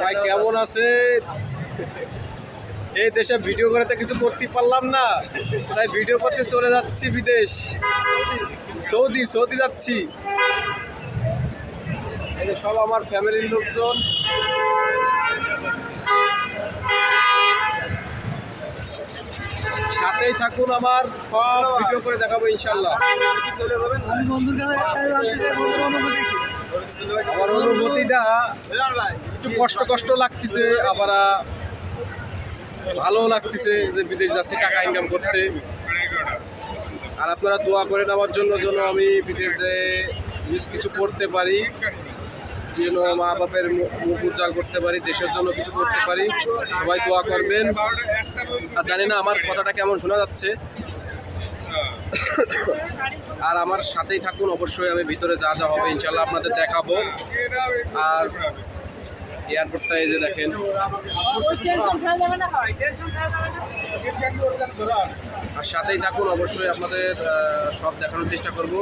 ভাই, কেমন আছেন? এই দেশে ভিডিও করে কিছু করতে পারলাম না। তাই ভিডিও করতে চলে যাচ্ছি বিদেশ। সৌদি সৌদি যাচ্ছি। সব আমার ফ্যামিলির লোকজন। সাথেই থাকুন আমার। সব ভিডিও করে দেখাবো ইনশাল্লাহ। আমার অনুভূতিটা একটু কষ্ট কষ্ট লাগতেছে, আবার ভালো লাগতেছে যে বিদেশ যাচ্ছি, টাকা ইনকাম করতে। আর আপনারা দোয়া করেন আমার জন্য যেন আমি বিদেশ যে কিছু করতে পারি, যেন মা বাপের মুখ উজ্জ্বল করতে পারি, দেশের জন্য কিছু করতে পারি। সবাই দোয়া করবেন। আর জানি না আমার কথাটা কেমন শোনা যাচ্ছে। আর আমার সাথেই থাকুন, অবশ্যই আমি ভিতরে যা যা হবে ইনশাল্লাহ আপনাদের দেখাবো। আর এয়ারপোর্টটা এই যে দেখেন। আর সাথেই থাকুন, অবশ্যই আপনাদের সব দেখানোর চেষ্টা করব।